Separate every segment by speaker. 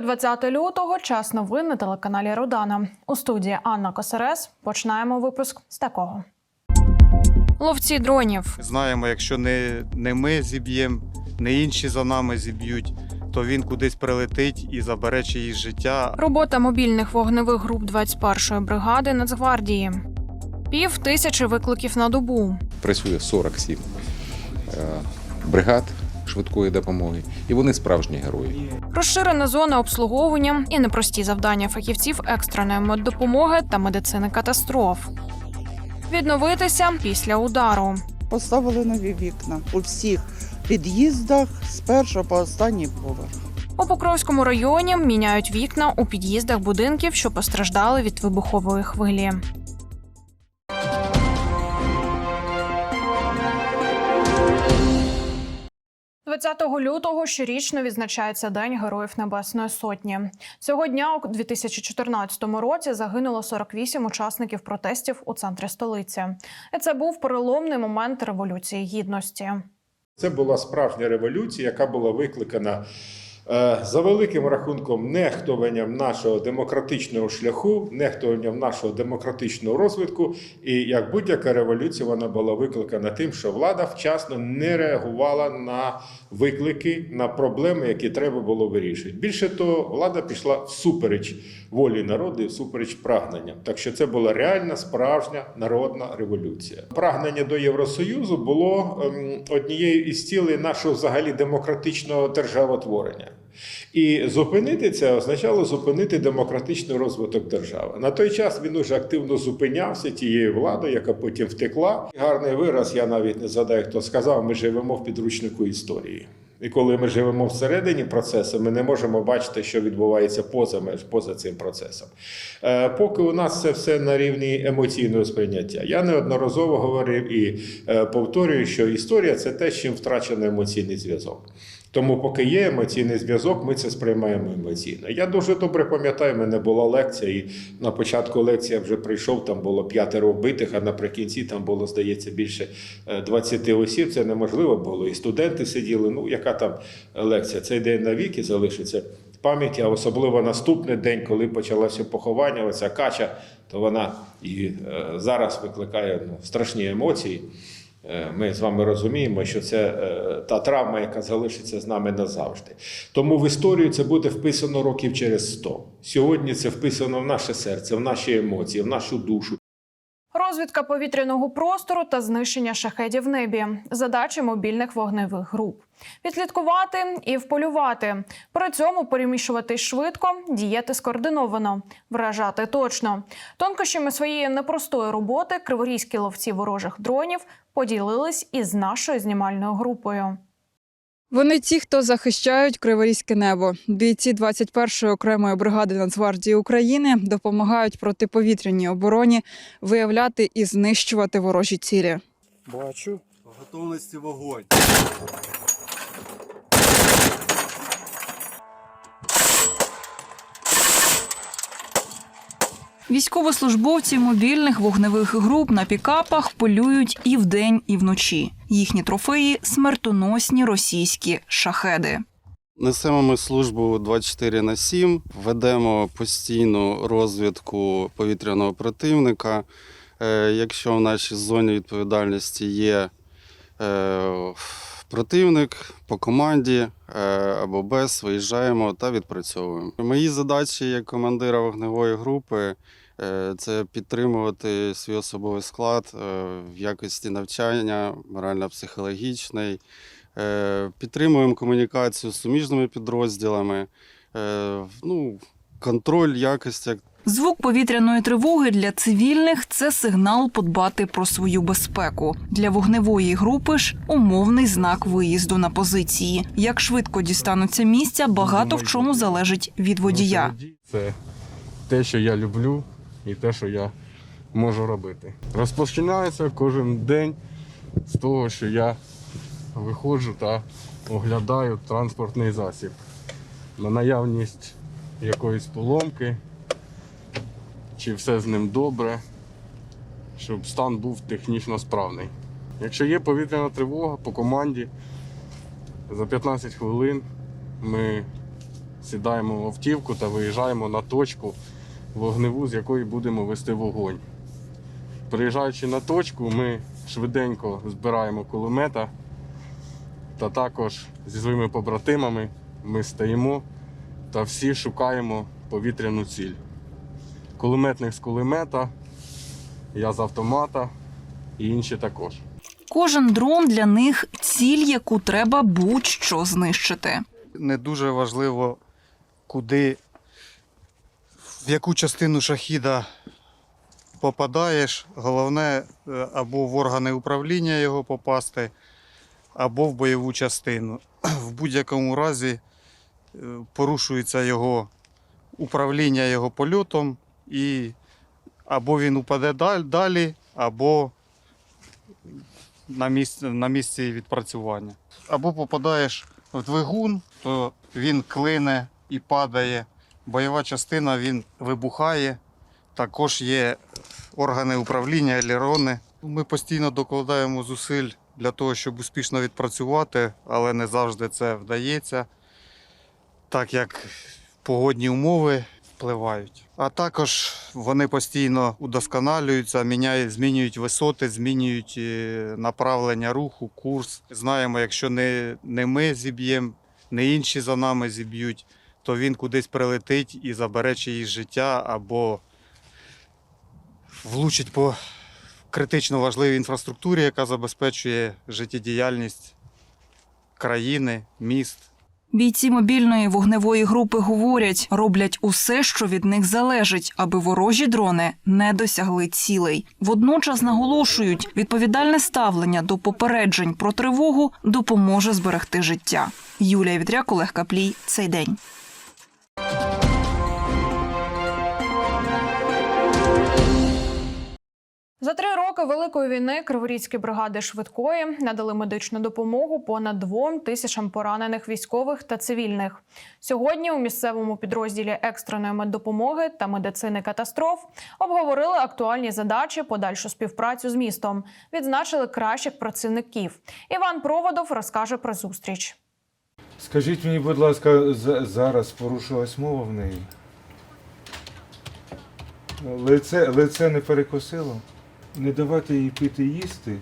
Speaker 1: Четвер, 20 лютого. Час новин на телеканалі Родана. У студії Анна Косарес. Починаємо випуск з такого. Ловці дронів.
Speaker 2: Знаємо, якщо не, не ми зіб'ємо, не інші за нами зіб'ють, то він кудись прилетить і забере чиїсь життя.
Speaker 1: Робота мобільних вогневих груп 21-ї бригади Нацгвардії. Пів тисячі викликів на добу.
Speaker 3: працює 47 е, бригад швидкої допомоги, і вони справжні герої.
Speaker 1: Розширена зона обслуговування і непрості завдання фахівців екстреної меддопомоги та медицини катастроф. Відновитися після удару.
Speaker 4: Поставили нові вікна у всіх під'їздах з першого по останній поверх.
Speaker 1: У Покровському районі міняють вікна у під'їздах будинків, що постраждали від вибухової хвилі. – 20 лютого щорічно відзначається День Героїв Небесної Сотні. Цього дня у 2014 році загинуло 48 учасників протестів у центрі столиці. І це був переломний момент революції гідності.
Speaker 5: Це була справжня революція, яка була викликана за великим рахунком нехтуванням нашого демократичного шляху, нехтуванням нашого демократичного розвитку. І як будь-яка революція, вона була викликана тим, що влада вчасно не реагувала на виклики, на проблеми, які треба було вирішити. Більше того, влада пішла всупереч волі народу і всупереч прагненням. Так що це була реальна справжня народна революція. Прагнення до Євросоюзу було ем, однією із цілей нашого взагалі демократичного державотворення. І зупинити це означало зупинити демократичний розвиток держави. На той час він уже активно зупинявся тією владою, яка потім втекла. Гарний вираз, я навіть не згадаю, хто сказав, ми живемо в підручнику історії. І коли ми живемо всередині процесу, ми не можемо бачити, що відбувається поза поза цим процесом. Е, поки у нас це все на рівні емоційного сприйняття. Я неодноразово говорив і е, повторюю, що історія це те, з чим втрачено емоційний зв'язок. Тому, поки є емоційний зв'язок, ми це сприймаємо емоційно. Я дуже добре пам'ятаю, в мене була лекція, і на початку лекції я вже прийшов, там було п'ятеро вбитих, а наприкінці там було, здається, більше е, 20 осіб. Це неможливо було. І студенти сиділи. Ну, яка там лекція? Цей день навіки залишиться пам'яті, а особливо наступний день, коли почалося поховання, оця кача, то вона і е, зараз викликає ну, страшні емоції. Е, Ми з вами розуміємо, що це е, та травма, яка залишиться з нами назавжди. Тому в історію це буде вписано років через 100. Сьогодні це вписано в наше серце, в наші емоції, в нашу душу.
Speaker 1: Розвідка повітряного простору та знищення шахедів в небі задачі мобільних вогневих груп. Відслідкувати і вполювати. При цьому переміщуватись швидко, діяти скоординовано, вражати точно. Тонкощами своєї непростої роботи криворізькі ловці ворожих дронів поділились із нашою знімальною групою.
Speaker 6: Вони ті, хто захищають криворізьке небо. Бійці 21-ї окремої бригади Нацгвардії України допомагають протиповітряній обороні виявляти і знищувати ворожі цілі.
Speaker 7: Бачу. Готовності вогонь.
Speaker 8: Військовослужбовці мобільних вогневих груп на пікапах полюють і вдень, і вночі. Їхні трофеї смертоносні російські шахеди.
Speaker 9: Несемо ми службу 24 на 7, ведемо постійну розвідку повітряного противника. Е, Якщо в нашій зоні відповідальності є е, противник по команді е, або без, виїжджаємо та відпрацьовуємо. Мої задачі як командира вогневої групи це підтримувати свій особовий склад е, в якості навчання, морально-психологічний. Е, Підтримуємо комунікацію з суміжними підрозділами. Е, Ну, контроль якості
Speaker 8: Звук повітряної тривоги для цивільних це сигнал подбати про свою безпеку. Для вогневої групи ж умовний знак виїзду на позиції. Як швидко дістануться місця, багато в чому залежить від водія.
Speaker 10: Це те, що я люблю, і те, що я можу робити. Розпочинається кожен день з того, що я виходжу та оглядаю транспортний засіб на наявність якоїсь поломки, чи все з ним добре, щоб стан був технічно справний. Якщо є повітряна тривога по команді, за 15 хвилин ми сідаємо в автівку та виїжджаємо на точку вогневу, з якої будемо вести вогонь. Приїжджаючи на точку, ми швиденько збираємо кулемета та також зі своїми побратимами ми стаємо та всі шукаємо повітряну ціль. Кулеметник з кулемета, я з автомата і інші також.
Speaker 8: Кожен дрон для них ціль, яку треба будь-що знищити.
Speaker 2: Не дуже важливо, куди, в яку частину шахіда попадаєш. Головне е, або в органи управління його попасти, або в бойову частину. В будь-якому разі е, порушується його управління його польотом, і або він упаде далі, або на місці, на місці відпрацювання. Або попадаєш в двигун, то він клине і падає. Бойова частина він вибухає. Також є органи управління, елерони. Ми постійно докладаємо зусиль для того, щоб успішно відпрацювати, але не завжди це вдається, так як погодні умови впливають. А також вони постійно удосконалюються, міняють, змінюють висоти, змінюють е, направлення руху, курс. Знаємо, якщо не, не ми зіб'ємо, не інші за нами зіб'ють, то він кудись прилетить і забере чиїсь життя або влучить по критично важливій інфраструктурі, яка забезпечує життєдіяльність країни, міст.
Speaker 8: Бійці мобільної вогневої групи говорять, роблять усе, що від них залежить, аби ворожі дрони не досягли цілей. Водночас наголошують, відповідальне ставлення до попереджень про тривогу допоможе зберегти життя. Юлія Вітряк, Олег Каплій. Цей день.
Speaker 1: За три роки великої війни криворізькі бригади швидкої надали медичну допомогу понад двом тисячам поранених військових та цивільних. Сьогодні у місцевому підрозділі екстреної меддопомоги та медицини катастроф обговорили актуальні задачі, подальшу співпрацю з містом, відзначили кращих працівників. Іван Проводов розкаже про зустріч.
Speaker 11: Скажіть мені, будь ласка, зараз порушилась мова в неї? Лице, лице не перекосило? Не давайте їй пити їсти.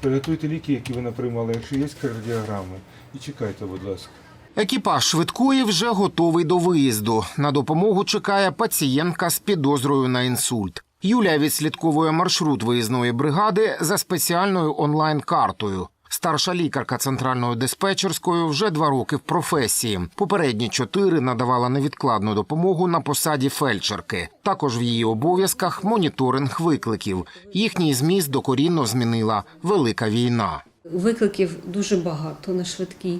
Speaker 11: Приготуйте ліки, які вона приймала, якщо є кардіограми. І чекайте, будь ласка.
Speaker 12: Екіпаж швидкої вже готовий до виїзду. На допомогу чекає пацієнтка з підозрою на інсульт. Юлія відслідковує маршрут виїзної бригади за спеціальною онлайн-картою. Старша лікарка центральної диспетчерської вже два роки в професії. Попередні чотири надавала невідкладну допомогу на посаді фельдшерки. Також в її обов'язках моніторинг викликів. Їхній зміст докорінно змінила велика війна.
Speaker 13: Викликів дуже багато на швидкій.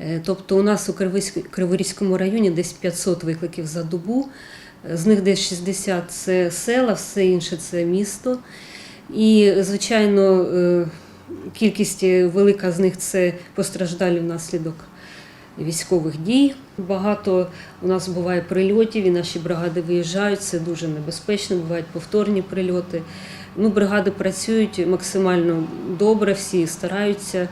Speaker 13: Е, Тобто у нас у Криворізьк- Криворізькому районі десь 500 викликів за добу. З них десь 60 це села, все інше це місто. І, звичайно, е, кількість е, велика з них це постраждалі внаслідок військових дій. Багато у нас буває прильотів, і наші бригади виїжджають. Це дуже небезпечно, бувають повторні прильоти. Ну, бригади працюють максимально добре, всі стараються.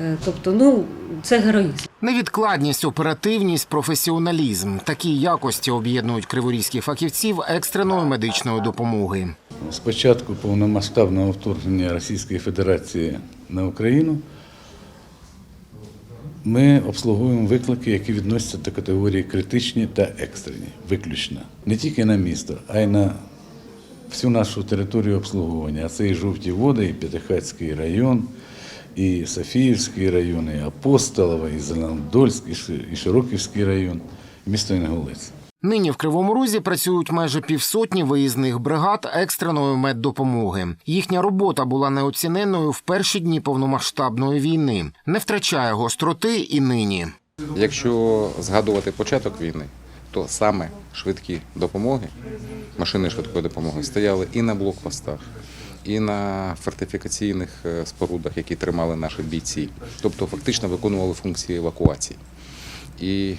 Speaker 13: Е, Тобто, ну, це героїзм.
Speaker 12: Невідкладність, оперативність, професіоналізм такі якості об'єднують криворізьких фахівців екстреної медичної допомоги.
Speaker 14: З початку повномасштабного вторгнення Російської Федерації на Україну ми обслуговуємо виклики, які відносяться до категорії критичні та екстрені, виключно. Не тільки на місто, а й на всю нашу територію обслуговування. А це і жовті води, і П'ятихатський район, і Софіївський район, і Апостолова, і Зеленодольський, і Широківський район, і місто Інгулець.
Speaker 12: Нині в Кривому Розі працюють майже півсотні виїзних бригад екстреної меддопомоги. Їхня робота була неоціненною в перші дні повномасштабної війни, не втрачає гостроти і нині.
Speaker 3: Якщо згадувати початок війни, то саме швидкі допомоги, машини швидкої допомоги стояли і на блокпостах, і на фортифікаційних е, спорудах, які тримали наші бійці, тобто фактично виконували функції евакуації. І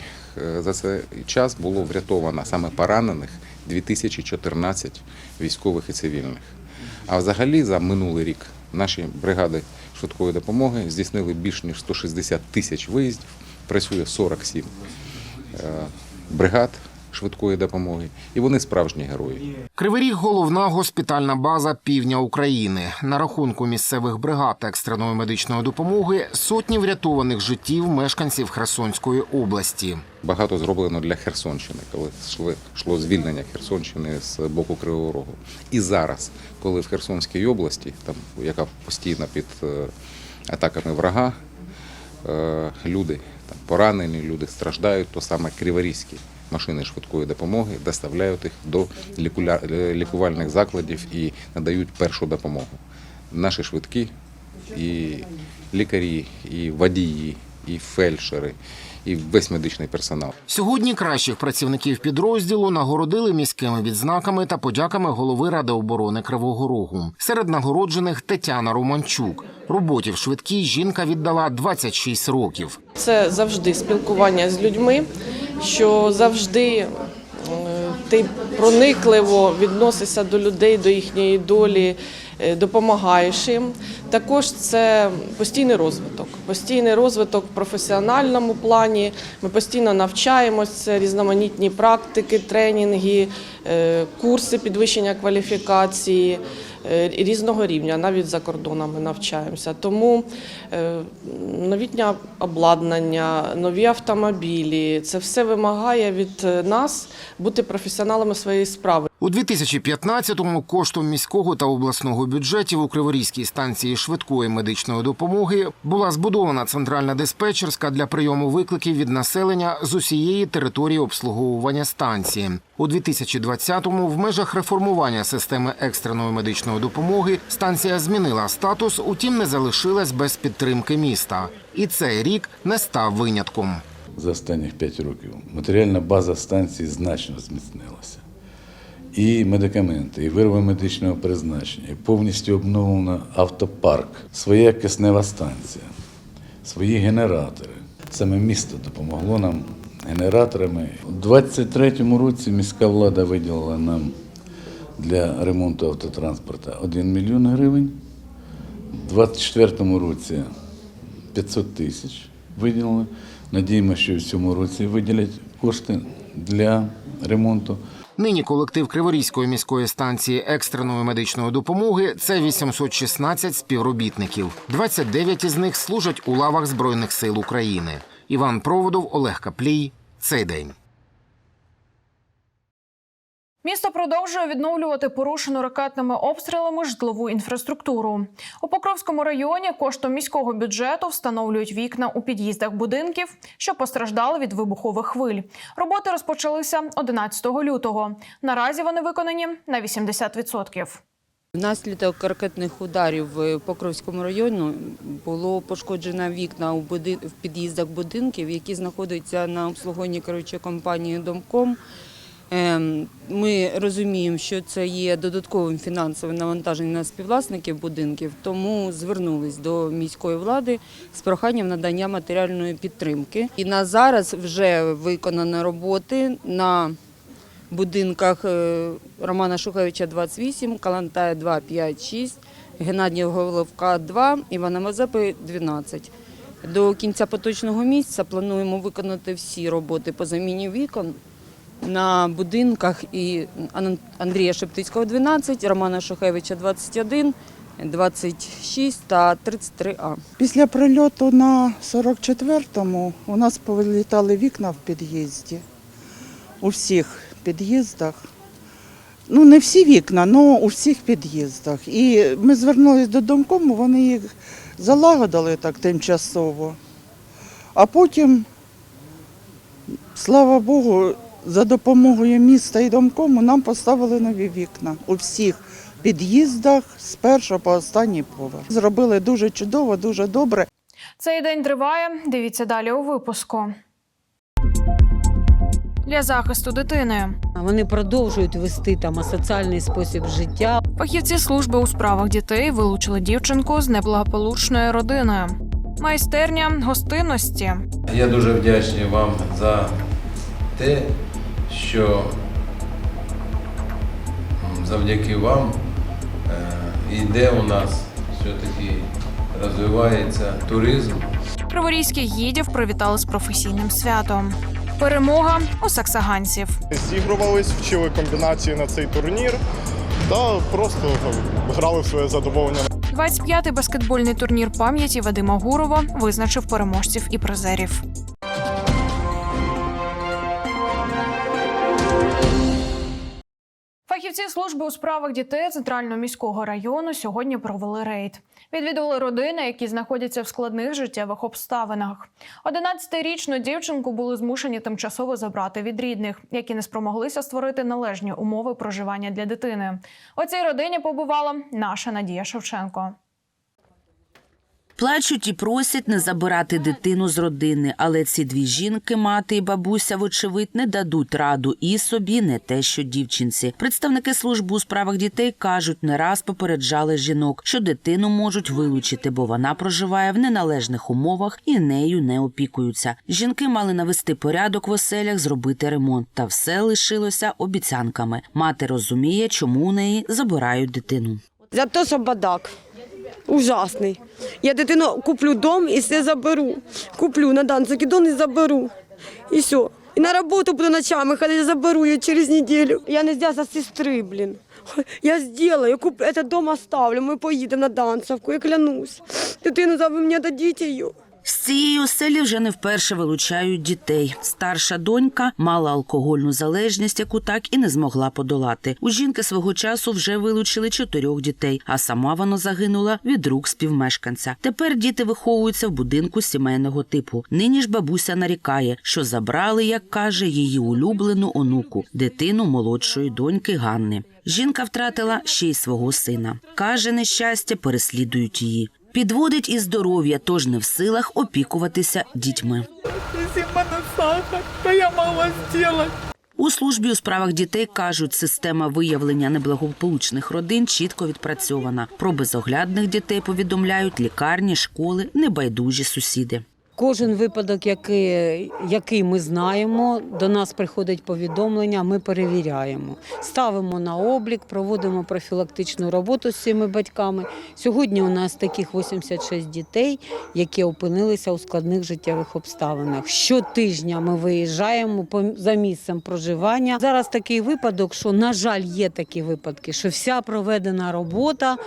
Speaker 3: за цей час було врятовано саме поранених 2014 військових і цивільних. А взагалі за минулий рік наші бригади швидкої допомоги здійснили більш ніж 160 тисяч виїздів, працює 47 е, бригад швидкої допомоги, і вони справжні герої.
Speaker 12: Кривий Ріг – головна госпітальна база півдня України. На рахунку місцевих бригад екстреної медичної допомоги сотні врятованих життів мешканців Херсонської області.
Speaker 3: Багато зроблено для Херсонщини, коли йшло, звільнення Херсонщини з боку Кривого Рогу. І зараз, коли в Херсонській області, там, яка постійно під е, атаками врага, е, люди там, поранені, люди страждають, то саме криворізькі машини швидкої допомоги доставляють їх до лікуля- лікувальних закладів і надають першу допомогу. Наші швидкі і лікарі, і водії, і фельдшери, і весь медичний персонал.
Speaker 12: Сьогодні кращих працівників підрозділу нагородили міськими відзнаками та подяками голови Ради оборони Кривого Рогу. Серед нагороджених Тетяна Романчук. Роботі в швидкій жінка віддала 26 років.
Speaker 15: Це завжди спілкування з людьми, що завжди е, ти проникливо відносишся до людей, до їхньої долі, е, допомагаєш їм. Також це постійний розвиток, постійний розвиток в професіональному плані. Ми постійно навчаємося, різноманітні практики, тренінги, е, курси підвищення кваліфікації різного рівня, навіть за кордонами навчаємося. Тому е, новітнє обладнання, нові автомобілі це все вимагає від е, нас бути професіоналами своєї справи.
Speaker 12: У 2015-му коштом міського та обласного бюджетів у Криворізькій станції швидкої медичної допомоги була збудована центральна диспетчерська для прийому викликів від населення з усієї території обслуговування станції. У 2020-му в межах реформування системи екстреної медичної допомоги станція змінила статус, утім не залишилась без підтримки міста. І цей рік не став винятком.
Speaker 14: За останніх 5 років матеріальна база станції значно зміцнилася. І медикаменти, і вироби медичного призначення, і повністю обновлено автопарк, своя киснева станція, свої генератори. Саме місто допомогло нам генераторами. У 23-му році міська влада виділила нам для ремонту автотранспорту 1 мільйон гривень. У 24-му році 500 тисяч виділили. Надіємося, що в цьому році виділять кошти для ремонту.
Speaker 12: Нині колектив Криворізької міської станції екстреної медичної допомоги це 816 співробітників. 29 із них служать у лавах Збройних сил України. Іван Проводов, Олег Каплій. Цей день.
Speaker 1: Місто продовжує відновлювати порушену ракетними обстрілами житлову інфраструктуру. У Покровському районі коштом міського бюджету встановлюють вікна у під'їздах будинків, що постраждали від вибухових хвиль. Роботи розпочалися 11 лютого. Наразі вони виконані на 80%.
Speaker 16: Внаслідок ракетних ударів в Покровському районі було пошкоджено вікна у в під'їздах будинків, які знаходяться на обслуговуванні керуючої компанії Домком. Ем, Ми розуміємо, що це є додатковим фінансовим навантаженням на співвласників будинків, тому звернулись до міської влади з проханням надання матеріальної підтримки. І на зараз вже виконано роботи на будинках е, Романа Шухевича 28, Калантая 2, 5, 6, Геннадія Головка 2, Івана Мазепи 12. До кінця поточного місяця плануємо виконати всі роботи по заміні вікон на будинках і Ан- Андрія Шептицького 12, Романа Шухевича 21, 26 та 33А.
Speaker 4: Після прильоту на 44-му у нас повилітали вікна в під'їзді. У всіх під'їздах. Ну, не всі вікна, але у всіх під'їздах. І ми звернулися до домкому, вони їх залагодили так тимчасово. А потім, слава Богу, за допомогою міста і домкому нам поставили нові вікна у всіх під'їздах з першого по останній поверх. Зробили дуже чудово, дуже добре.
Speaker 1: Цей день триває. Дивіться далі у випуску. Для захисту дитини
Speaker 17: Вони продовжують вести там асоціальний спосіб життя.
Speaker 1: фахівці служби у справах дітей вилучили дівчинку з неблагополучної родини. Майстерня гостинності.
Speaker 18: Я дуже вдячний вам за те, що завдяки вам е, йде у нас все-таки розвивається туризм.
Speaker 1: Криворізьких гідів привітали з професійним святом. Перемога у саксаганців.
Speaker 19: Зігрувались, вчили комбінації на цей турнір та просто грали в своє задоволення.
Speaker 1: 25-й баскетбольний турнір пам'яті Вадима Гурова визначив переможців і призерів. Фахівці служби у справах дітей центрального міського району сьогодні провели рейд. Відвідували родини, які знаходяться в складних життєвих обставинах. 11-річну дівчинку були змушені тимчасово забрати від рідних, які не спромоглися створити належні умови проживання для дитини. У цій родині побувала наша Надія Шевченко.
Speaker 20: Плачуть і просять не забирати дитину з родини, але ці дві жінки, мати і бабуся, вочевидь, не дадуть раду і собі, не те, що дівчинці. Представники служби у справах дітей кажуть, не раз попереджали жінок, що дитину можуть вилучити, бо вона проживає в неналежних умовах і нею не опікуються. Жінки мали навести порядок в оселях, зробити ремонт, та все лишилося обіцянками. Мати розуміє, чому у неї забирають дитину.
Speaker 21: За те, що бадак. Ужасний. Я дитину куплю дом і все заберу. Куплю на дан закидон і заберу. І все. І на роботу буду ночами ходити, заберу її через неділю. Я не здя за сестри, блін. Я сделаю, куплю, этот дом оставлю, ми поїдемо на Данцевку, я клянусь. Дитину за мені дадіть її.
Speaker 20: З цієї оселі вже не вперше вилучають дітей. Старша донька мала алкогольну залежність, яку так і не змогла подолати. У жінки свого часу вже вилучили чотирьох дітей, а сама вона загинула від рук співмешканця. Тепер діти виховуються в будинку сімейного типу. Нині ж бабуся нарікає, що забрали, як каже, її улюблену онуку, дитину молодшої доньки Ганни. Жінка втратила ще й свого сина. Каже, нещастя переслідують її. Підводить і здоров'я, тож не в силах опікуватися дітьми.
Speaker 21: Я.
Speaker 20: У службі у справах дітей кажуть, система виявлення неблагополучних родин чітко відпрацьована. Про безоглядних дітей повідомляють лікарні, школи, небайдужі сусіди.
Speaker 17: Кожен випадок, який, який ми знаємо, до нас приходить повідомлення, ми перевіряємо. Ставимо на облік, проводимо профілактичну роботу з цими батьками. Сьогодні у нас таких 86 дітей, які опинилися у складних життєвих обставинах. Щотижня ми виїжджаємо за місцем проживання. Зараз такий випадок, що, на жаль, є такі випадки, що вся проведена робота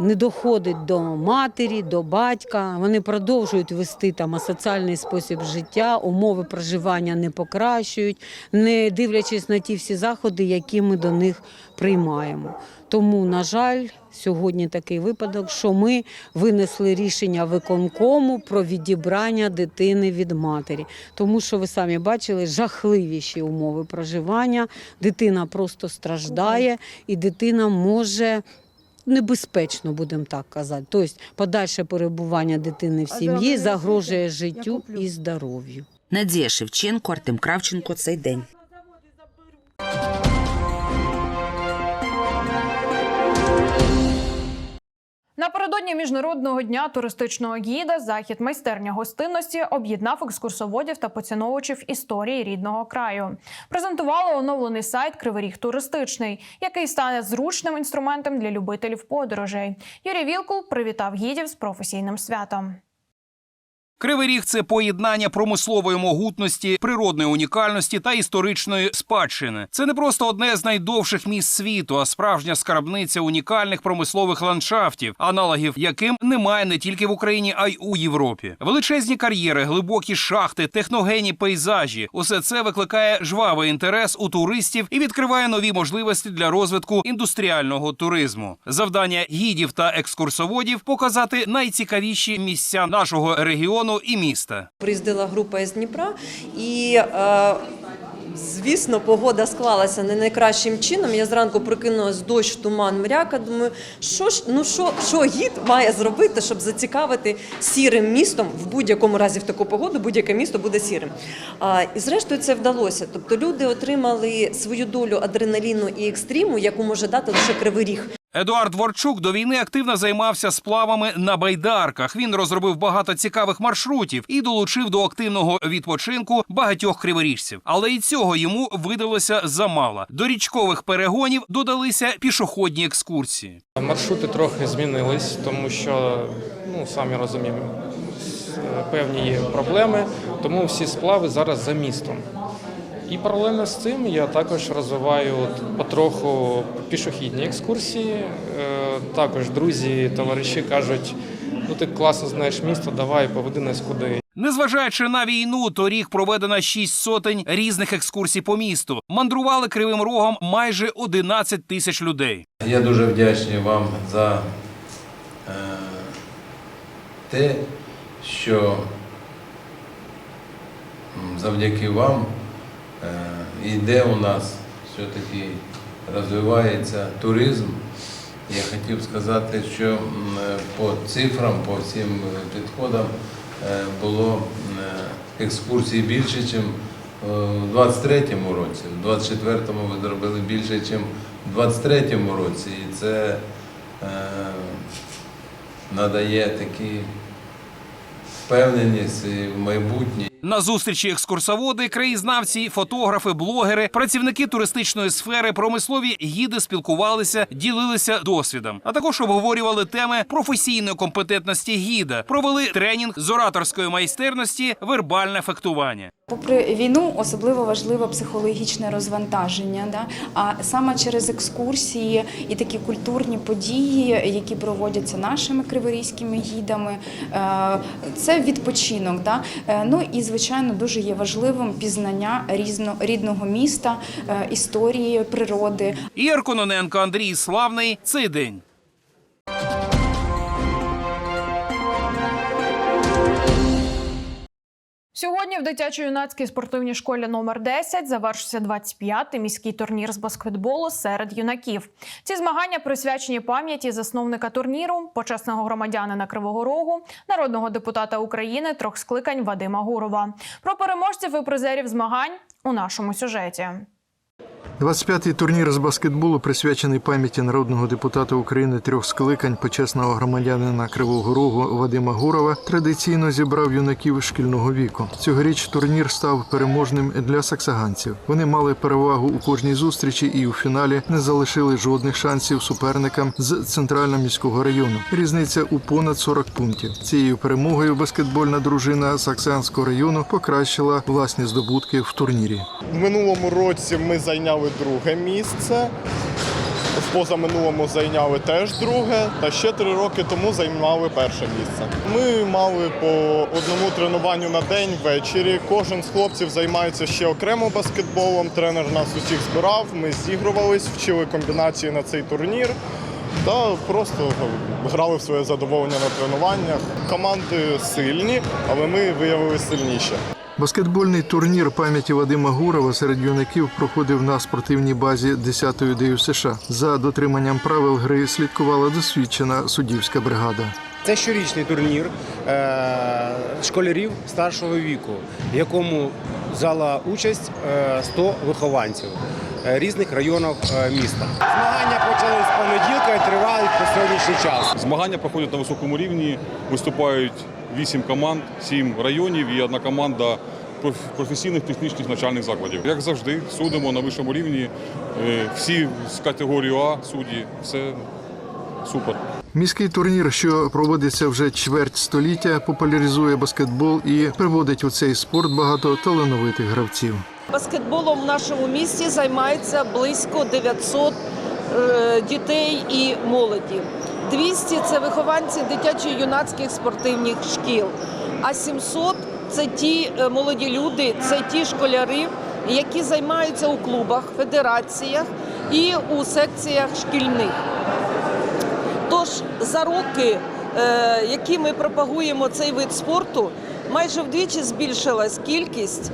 Speaker 17: не доходить до матері, до батька. Вони продовжують вести там асоціальний спосіб життя, умови проживання не покращують, не дивлячись на ті всі заходи, які ми до них приймаємо. Тому, на жаль, сьогодні такий випадок, що ми винесли рішення виконкому про відібрання дитини від матері. Тому що ви самі бачили жахливіші умови проживання. Дитина просто страждає, і дитина може небезпечно, будемо так казати. Тобто подальше перебування дитини в сім'ї загрожує життю і здоров'ю.
Speaker 20: Надія Шевченко, Артем Кравченко. Цей день.
Speaker 1: Напередодні міжнародного дня туристичного гіда захід майстерня гостинності об'єднав екскурсоводів та поціновувачів історії рідного краю. Презентували оновлений сайт Кривий Ріг туристичний, який стане зручним інструментом для любителів подорожей. Юрій Вілкул привітав гідів з професійним святом.
Speaker 22: Кривий ріг це поєднання промислової могутності, природної унікальності та історичної спадщини. Це не просто одне з найдовших міст світу, а справжня скарбниця унікальних промислових ландшафтів, аналогів яким немає не тільки в Україні, а й у Європі. Величезні кар'єри, глибокі шахти, техногенні пейзажі усе це викликає жвавий інтерес у туристів і відкриває нові можливості для розвитку індустріального туризму. Завдання гідів та екскурсоводів показати найцікавіші місця нашого регіону і міста.
Speaker 23: Приїздила група із Дніпра, і е, звісно, погода склалася не найкращим чином. Я зранку прикинулась дощ, туман, мряка. Думаю, що ж ну що, що гід має зробити, щоб зацікавити сірим містом в будь-якому разі в таку погоду, будь-яке місто буде сірим. А, і зрештою це вдалося. Тобто люди отримали свою долю адреналіну і екстриму, яку може дати лише кривий ріг.
Speaker 22: Едуард Дворчук до війни активно займався сплавами на байдарках. Він розробив багато цікавих маршрутів і долучив до активного відпочинку багатьох криворіжців. Але і цього йому видалося замало. До річкових перегонів додалися пішохідні екскурсії.
Speaker 24: Маршрути трохи змінились, тому що, ну самі розуміємо,
Speaker 25: е, певні є проблеми, тому всі сплави зараз за містом. І паралельно з цим я також розвиваю потроху пішохідні екскурсії. Е, Також друзі, товариші кажуть, ну ти класно знаєш місто, давай поведи нас куди.
Speaker 22: Незважаючи на війну, торік проведено шість сотень різних екскурсій по місту. Мандрували кривим рогом майже 11 тисяч людей.
Speaker 18: Я дуже вдячний вам за е, те, що завдяки вам е, йде у нас все-таки розвивається туризм. Я хотів сказати, що по цифрам, по всім е, підходам е, було м, е, екскурсій більше, ніж у 23-му році. У 24-му ви зробили більше, ніж у 23-му році. І це надає такі впевненість в майбутнє.
Speaker 22: На зустрічі екскурсоводи, краєзнавці, фотографи, блогери, працівники туристичної сфери, промислові гіди спілкувалися, ділилися досвідом, а також обговорювали теми професійної компетентності гіда, провели тренінг з ораторської майстерності, вербальне фехтування.
Speaker 26: Попри війну, особливо важливе психологічне розвантаження. Да? А саме через екскурсії і такі культурні події, які проводяться нашими криворізькими гідами, е, це відпочинок. Да? Е, Ну і звичайно дуже є важливим пізнання різно- рідного міста, е, історії, природи.
Speaker 22: Ігор Кононенко, Андрій Славний. Цей день.
Speaker 1: Сьогодні в дитячо-юнацькій спортивній школі номер 10 завершився 25-й міський турнір з баскетболу серед юнаків. Ці змагання присвячені пам'яті засновника турніру, почесного громадянина Кривого Рогу, народного депутата України трьох скликань Вадима Гурова. Про переможців і призерів змагань у нашому сюжеті.
Speaker 27: 25-й турнір з баскетболу присвячений пам'яті народного депутата України трьох скликань почесного громадянина Кривого Рогу Вадима Гурова традиційно зібрав юнаків шкільного віку. Цьогоріч турнір став переможним для саксаганців. Вони мали перевагу у кожній зустрічі і у фіналі не залишили жодних шансів суперникам з центрального міського району. Різниця у понад 40 пунктів. Цією перемогою баскетбольна дружина Саксанського району покращила власні здобутки в турнірі.
Speaker 19: В минулому році ми зайняли друге місце. В позаминулому зайняли теж друге, та ще три роки тому займали перше місце. Ми мали по одному тренуванню на день ввечері. Кожен з хлопців займається ще окремо баскетболом. Тренер нас усіх збирав. Ми зігрувались, вчили комбінації на цей турнір. Та просто грали в своє задоволення на тренуваннях. Команди сильні, але ми виявилися сильніші.
Speaker 27: Баскетбольний турнір пам'яті Вадима Гурова серед юнаків проходив на спортивній базі 10-ї ДЮ США. За дотриманням правил гри слідкувала досвідчена суддівська бригада.
Speaker 24: Це щорічний турнір е, школярів старшого віку, в якому взяла участь е, 100 вихованців е, різних районів е, міста. Змагання почали з понеділка і тривають по сьогоднішній час.
Speaker 28: Змагання проходять на високому рівні. Виступають вісім команд, сім районів і одна команда проф- професійних технічних навчальних закладів. Як завжди, судимо на вищому рівні. Е, Всі з категорії А судді, все супер.
Speaker 27: Міський турнір, що проводиться вже чверть століття, популяризує баскетбол і приводить у цей спорт багато талановитих гравців.
Speaker 29: Баскетболом в нашому місті займається близько 900 е, дітей і молоді. 200 – це вихованці дитячо-юнацьких спортивних шкіл, а 700 – це ті е, молоді люди, це ті школяри, які займаються у клубах, федераціях і у секціях шкільних. Тож за роки, е, які ми пропагуємо цей вид спорту, майже вдвічі збільшилась кількість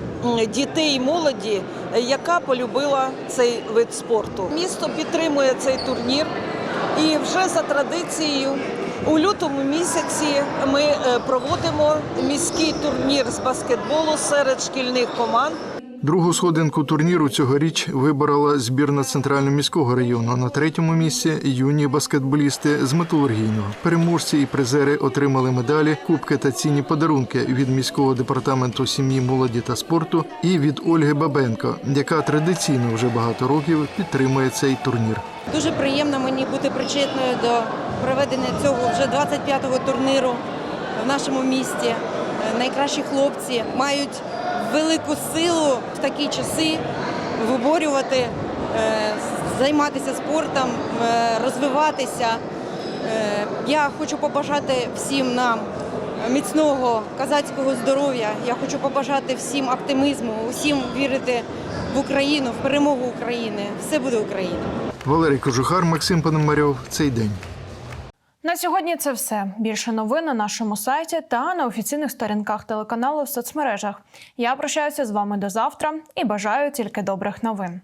Speaker 29: дітей і молоді, е, яка полюбила цей вид спорту. Місто підтримує цей турнір, і вже за традицією. У лютому місяці ми е, проводимо міський турнір з баскетболу серед шкільних команд.
Speaker 27: Другу сходинку турніру цьогоріч виборола збірна центрального міського району. На третьому місці юні баскетболісти з металургійного. Переможці і призери отримали медалі, кубки та цінні подарунки від міського департаменту сім'ї, молоді та спорту і від Ольги Бабенко, яка традиційно вже багато років підтримує цей турнір.
Speaker 30: Дуже приємно мені бути причетною до проведення цього вже 25-го турніру в нашому місті. найкращі хлопці мають велику силу в такі часи виборювати, е, займатися спортом, е, розвиватися. Е, Я хочу побажати всім нам міцного казацького здоров'я. Я хочу побажати всім оптимізму, усім вірити в Україну, в перемогу України. Все буде Україна.
Speaker 27: Валерій Кожухар, Максим Пономарьов. Цей день.
Speaker 1: На сьогодні це все. Більше новин на нашому сайті та на офіційних сторінках телеканалу в соцмережах. Я прощаюся з вами до завтра і бажаю тільки добрих новин.